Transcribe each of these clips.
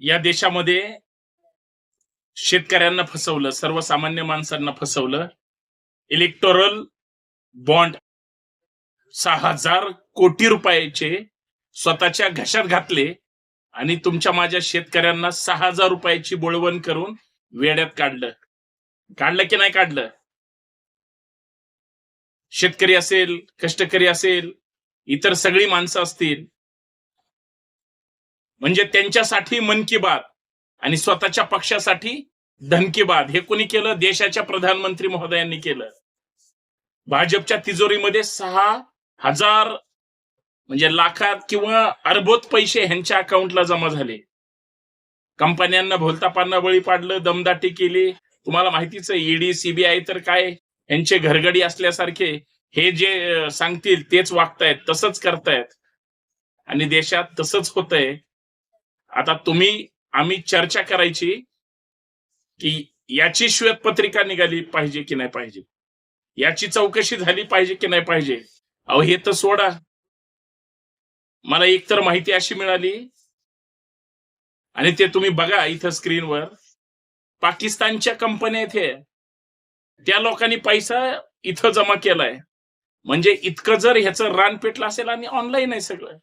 या देशामध्ये शेतकऱ्यांना फसवलं सर्वसामान्य माणसांना फसवलं. इलेक्टोरल बॉन्ड सहा हजार कोटी रुपयाचे स्वतःच्या घशात घातले आणि तुमच्या माझ्या शेतकऱ्यांना सहा हजार रुपयाची बोळवण करून वेड्यात काढलं. काढलं की नाही काढलं? शेतकरी असेल कष्टकरी असेल इतर सगळी माणसं असतील म्हणजे त्यांच्यासाठी मन की बात आणि स्वतःच्या पक्षासाठी धनकी बाद बात. हे कोणी केलं? देशाच्या प्रधानमंत्री महोदयांनी केलं. भाजपच्या तिजोरीमध्ये सहा हजार म्हणजे लाखात किंवा अर्बोत पैसे ह्यांच्या अकाउंटला जमा झाले. कंपन्यांना भोलतापांना बळी पाडलं दमदाटी केली. तुम्हाला माहितीच आहे ईडी सीबीआय तर काय यांचे घरगडी असल्यासारखे हे जे सांगतील तेच वागतायत तसंच करतायत. आणि देशात तसंच होतंय. आता तुम्ही आम्ही चर्चा करायची की याची श्वेतपत्रिका निघाली पाहिजे की नाही पाहिजे? याची चौकशी झाली पाहिजे की नाही पाहिजे? अहो हे तर सोडा. मला एकतर माहिती अशी मिळाली आणि ते तुम्ही बघा इथं स्क्रीनवर. पाकिस्तानच्या कंपन्या इथे त्या लोकांनी पैसा इथं जमा केलाय. म्हणजे इतकं जर ह्याचं रान पेटलं असेल आणि ऑनलाईन आहे सगळं.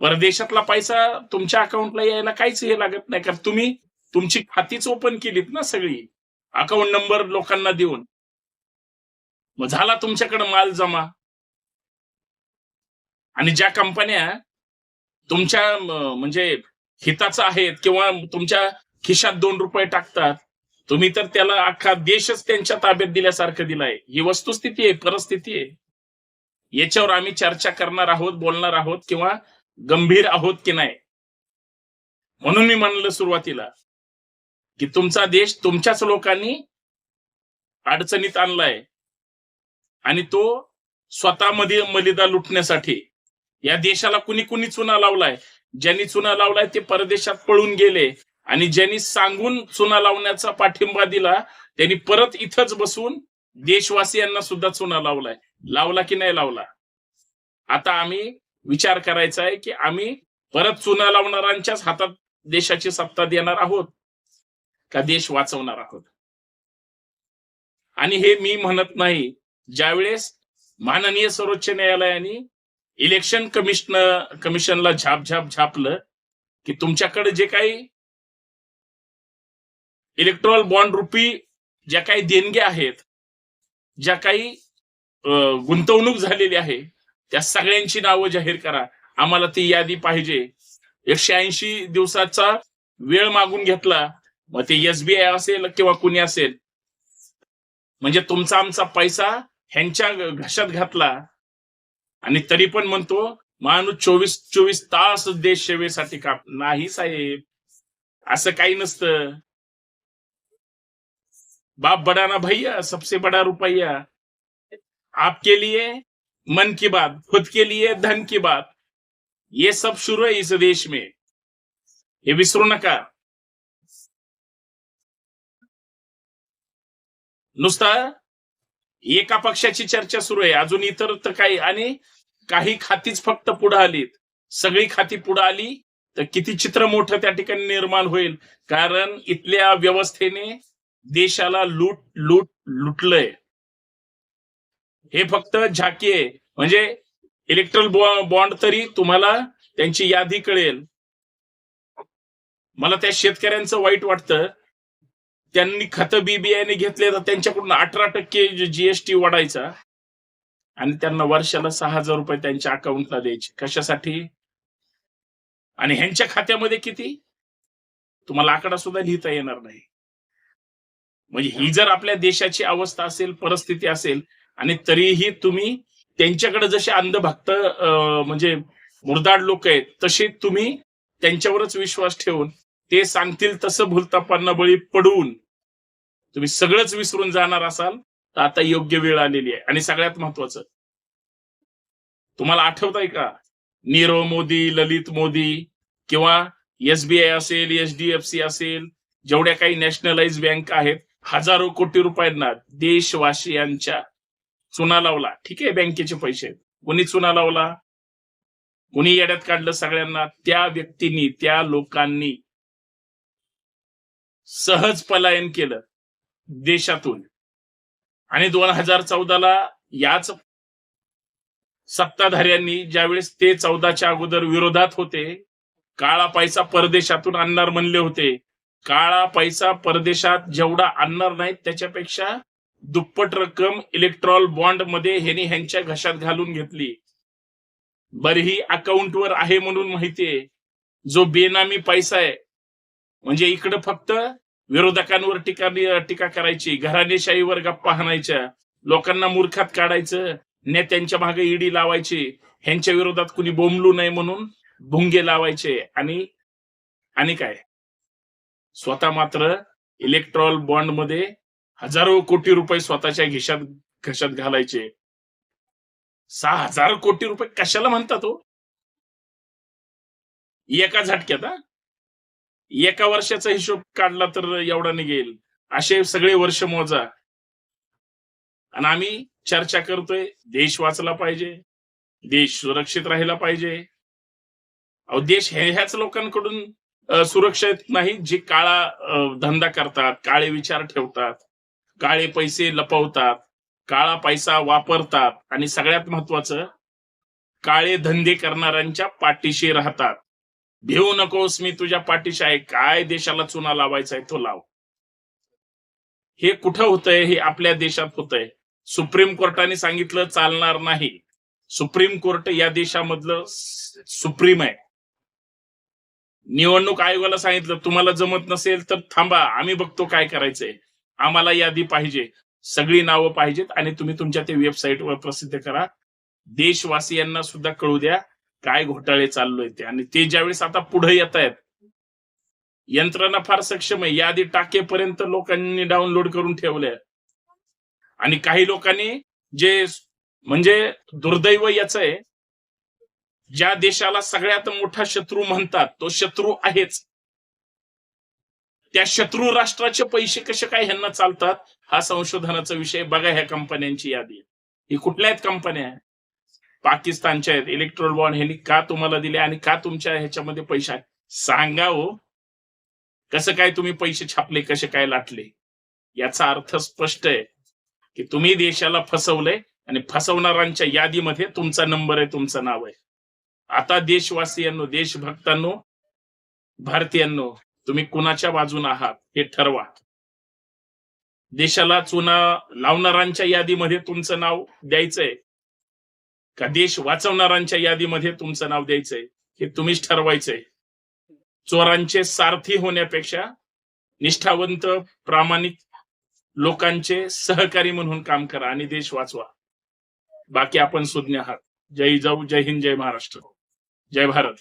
परदेशातला पैसा तुमच्या अकाउंटला यायला काहीच हे लागत नाही. कारण तुम्ही तुमची खातीच ओपन केलीत ना सगळी. अकाउंट नंबर लोकांना देऊन. मग झाला तुमच्याकडे माल जमा. आणि ज्या कंपन्या तुमच्या म्हणजे हिताचं आहेत किंवा तुमच्या खिशात दोन रुपये टाकतात तुम्ही तर त्याला अख्खा देशच त्यांच्या ताब्यात दिल्यासारखं दिलाय. ही वस्तुस्थिती आहे परिस्थिती आहे. याच्यावर आम्ही चर्चा करणार आहोत बोलणार आहोत किंवा गंभीर आहोत की नाही? म्हणून मी म्हणलं सुरुवातीला की तुमचा देश तुमच्याच लोकांनी अडचणीत आणलाय आणि तो स्वतःमध्ये मलिदा लुटण्यासाठी या देशाला कुणी कुणी चुना लावलाय? ज्यांनी चुना लावलाय ते परदेशात पळून गेले आणि ज्यांनी सांगून चुना लावण्याचा पाठिंबा दिला त्यांनी परत इथंच बसून देशवासियांना सुद्धा चुना लावलाय. लावला की नाही लावला? आता आम्ही विचार करायचा आहे की आम्ही परत चुना लावणाऱ्यांच्याच हातात देशाची सत्ता देणार आहोत का देश वाचवणार आहोत? आणि हे मी म्हणत नाही. ज्यावेळेस माननीय सर्वोच्च न्यायालयाने इलेक्शन कमिशन कमिशनला झाप झाप झापलं की तुमच्याकडे जे काही इलेक्ट्रॉल बॉन्ड रुपी ज्या काही देणग्या आहेत ज्या काही गुंतवणूक झालेली आहे त्या सगळ्यांची नावं जाहीर करा. आम्हाला ती यादी पाहिजे. एकशे ऐंशी दिवसाचा वेळ मागून घेतला मग ते एसबीआय असेल किंवा कुणी असेल म्हणजे तुमचा आमचा पैसा ह्यांच्या घशात घातला. आणि तरी पण म्हणतो माणूस चोवीस चोवीस तास देश सेवेसाठी काम नाही साहेब. असं काही नसतं. बाप बडा ना भैया सबसे बडा रुपया. आपके लिए मन की बात खुद के लिए धन की बात ये सब शुरू है इस देश में। हे विसरू नका नुसता एका पक्षाची चर्चा सुरू आहे. अजून इतर तर काही आणि काही खातीच फक्त पुढे आलीत. सगळी खाती पुढे आली तर किती चित्र मोठं त्या ठिकाणी निर्माण होईल. कारण इथल्या व्यवस्थेने देशाला लूट लूट लुटलंय. हे फक्त झाकी आहे. म्हणजे इलेक्ट्रल बॉन्ड तरी तुम्हाला त्यांची यादी कळेल. मला त्या शेतकऱ्यांचं वाईट वाटतं. त्यांनी खत बीबीआयने घेतले तर त्यांच्याकडून अठरा टक्के जीएसटी वाढायचा. आणि त्यांना वर्षाला सहा हजार रुपये त्यांच्या अकाउंटला द्यायचे. कशासाठी? आणि ह्यांच्या खात्यामध्ये किती? तुम्हाला आकडा सुद्धा लिहिता येणार नाही. म्हणजे ही जर आपल्या देशाची अवस्था असेल परिस्थिती असेल आणि तरीही तुम्ही त्यांच्याकडे जसे अंधभक्त म्हणजे मुरदाड लोक आहेत तसे तुम्ही त्यांच्यावरच विश्वास ठेवून ते सांगतील तसं भूलतापांना बळी पडून तुम्ही सगळंच विसरून जाणार असाल तर आता योग्य वेळ आलेली आहे. आणि सगळ्यात महत्वाचं तुम्हाला आठवत आहे का? नीरव मोदी ललित मोदी किंवा एसबीआय असेल एचडीएफसी असेल जेवढ्या काही नॅशनलाइज बँक आहेत हजारो कोटी रुपयांना देशवासियांच्या चुना लावला. ठीक आहे बँकेचे पैसे. कोणी चुना लावला? कोणी येड्यात काढलं सगळ्यांना? त्या व्यक्तींनी त्या लोकांनी सहज पलायन केलं देशातून. आणि दोन हजार चौदाला याच सत्ताधाऱ्यांनी ज्यावेळेस ते चौदाच्या अगोदर विरोधात होते काळा पैसा परदेशातून आणणार म्हणले होते. काळा पैसा परदेशात जेवढा आणणार नाही त्याच्यापेक्षा दुप्पट रक्कम इलेक्ट्रॉल बॉन्डमध्ये ह्यांनी ह्यांच्या घशात घालून घेतली. बरं ही अकाउंटवर आहे म्हणून माहितीये जो बेनामी पैसा आहे म्हणजे इकडं फक्त विरोधकांवर टीका टीका करायची घराणेशाहीवर गप्पा हाणायच्या लोकांना मूर्खात काढायचं नेत्यांच्या मागे ईडी लावायची ह्यांच्या विरोधात कुणी बोंबलू नये म्हणून भुंगे लावायचे आणि आणि काय? स्वतः मात्र इलेक्ट्रॉल बॉन्डमध्ये हजारो कोटी रुपये स्वतःच्या घिशात घशात घालायचे. सहा हजार कोटी रुपये कशाला म्हणतात हो? एका झटक्यात एका वर्षाचा हिशोब काढला तर एवढा निघेल. असे सगळे वर्ष मोजा. आणि आम्ही चर्चा करतोय देश वाचला पाहिजे देश सुरक्षित राहिला पाहिजे. अहो देश हे ह्याच लोकांकडून सुरक्षित नाही जे काळा धंदा करतात काळे विचार ठेवतात. काळे पैसे लपवतात काळा पैसा वापरतात आणि सगळ्यात महत्वाचं काळे धंदे करणाऱ्यांच्या पाठीशी राहतात. भिवू नकोस मी तुझ्या पाठीशी आहे काय देशाला चुना लावायचा आहे तो लाव. हे कुठं होतंय? हे आपल्या देशात होतंय. सुप्रीम कोर्टाने सांगितलं चालणार नाही. सुप्रीम कोर्ट या देशामधलं सुप्रीम आहे. निवडणूक आयोगाला सांगितलं तुम्हाला जमत नसेल तर थांबा आम्ही बघतो काय करायचंय. आम्हाला यादी पाहिजे. सगळी नावं पाहिजेत आणि तुम्ही तुमच्या ते वेबसाईटवर प्रसिद्ध करा. देशवासियांना सुद्धा कळू द्या काय घोटाळे चाललोय ते. आणि ते ज्यावेळेस आता पुढे येत आहेत यंत्रणा फार सक्षम आहे. यादी टाकेपर्यंत लोकांनी डाउनलोड करून ठेवले आणि काही लोकांनी जे म्हणजे दुर्दैव याच आहे ज्या देशाला सगळ्यात मोठा शत्रू म्हणतात तो शत्रू आहेच. त्या शत्रू राष्ट्राचे पैसे कसे काय ह्यांना चालतात हा संशोधनाचा विषय बघा ह्या कंपन्यांची यादी. ही कुठल्या आहेत कंपन्या? पाकिस्तानच्या आहेत. इलेक्ट्रोल बॉन्ड ह्यांनी का तुम्हाला दिले आणि का तुमच्या ह्याच्यामध्ये पैसे आहेत? सांगा हो. कसं काय तुम्ही पैसे छापले कसे काय लाटले? याचा अर्थ स्पष्ट आहे की तुम्ही देशाला फसवलंय आणि फसवणाऱ्यांच्या यादीमध्ये तुमचा नंबर आहे तुमचं नाव आहे. आता देशवासियांनो देशभक्तांनो भारतीयांनो तुम्ही कुणाच्या बाजून आहात हे ठरवा. देशाला चुना लावणाऱ्यांच्या यादीमध्ये तुमचं नाव द्यायचंय. का देश वाचवणाऱ्यांच्या यादीमध्ये तुमचं नाव द्यायचंय हे तुम्हीच ठरवायचंय. चोरांचे सारथी होण्यापेक्षा निष्ठावंत प्रामाणिक लोकांचे सहकारी म्हणून काम करा आणि देश वाचवा. बाकी आपण सुज्ञ आहात. जय जाऊ जय हिंद जय महाराष्ट्र. जय भारत.